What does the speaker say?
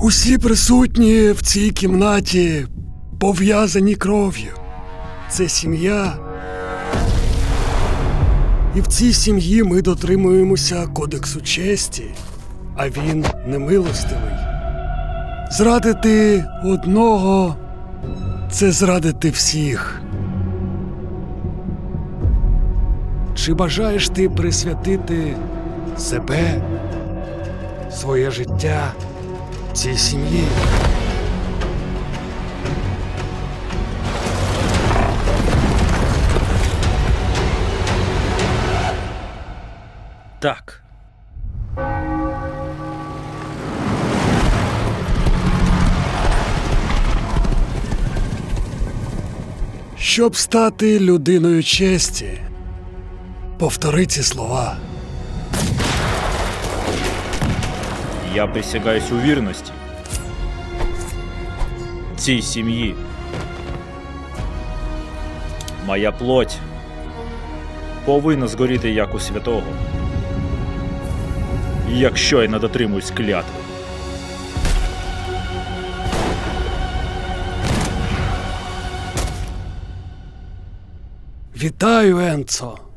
Усі присутні в цій кімнаті пов'язані кров'ю. Це сім'я. І в цій сім'ї ми дотримуємося кодексу честі, а він немилостивий. Зрадити одного це зрадити всіх. Чи бажаєш ти присвятити себе, своє життя цій сім'ї? Так. Щоб стати людиною честі, повтори ці слова. Я присягаюсь у вірності. Цій сім'ї. Моя плоть повинна згоріти як у святого. Якщо я не дотримуюсь клятви. Вітаю, Енцо!